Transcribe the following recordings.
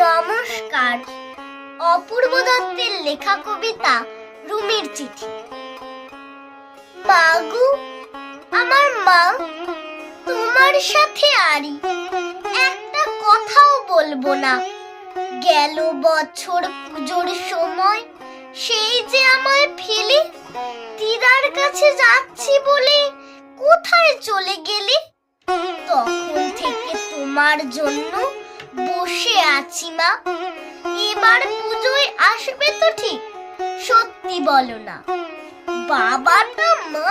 নমস্কার। অপূর্ব দত্তের লেখা কবিতা রুমির চিঠি। মাগু, আমার মা, তোমার সাথে আরি। একটা কথাও বলব না। গেল বছর পুজোর সময় সেই যে আমায় ফেলে, দিদার কাছে যাচ্ছি বলে কোথায় চলে গেলে? তখন থেকে তোমার জন্য বসে আছি, মা। এবার পুজোয় আসবে তো ঠিক, সত্যি বলো না। বাবাটা মা,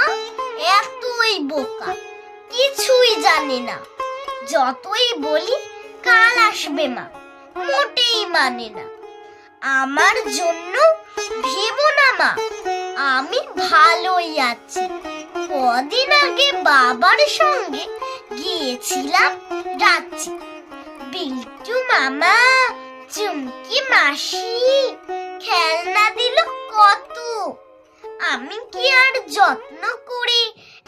এতই বোকা, কিছুই জানে না। যতই বলি, কাল আসবে, মা, মোটেই মানে না। আমার জন্য ভেবো না, মা, আমি ভালোই আছি। কদিন আগে বাবার সঙ্গে গিয়েছিলাম রাঁচি বিল্টু মামা, চুমকি মাসি, খেলনা দিল কত। আমি কি আর যত্ন করে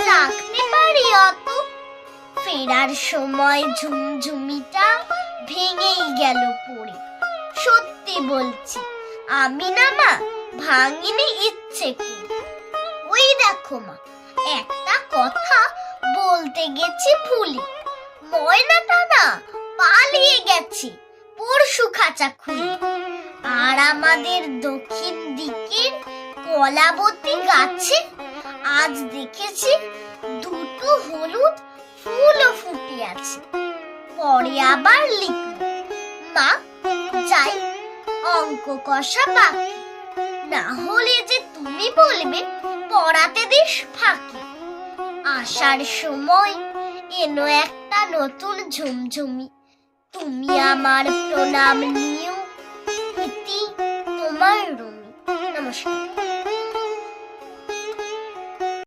রাখতে পারি অত? ফেরার সময় ঝুমঝুমিটা ভেঙেই গেল পড়ে। সত্যি বলছি, আমি না মা, ভাঙিনি ইচ্ছে ওই দেখো মা, একটা কথা বলতে গেছি ভুলি। ময়নাটা না পালিয়ে গেছে, পরশু খাঁচা খুলে আর আমাদের দক্ষিণ দিকের কলাবতী গাছে আজ দেখেছি দুটো হলুদ ফুলও ফুটে আছে। পরে আবার লিখব। মা, যাই, অঙ্ক কষা বাকি না হলে যে তুমি বলবে পড়াতে দিস ফাঁকি। আসার সময় এনো একটা নতুন ঝুমঝুমি। তুমি আমার প্রণাম নিও তোমার রুমি নমস্কার।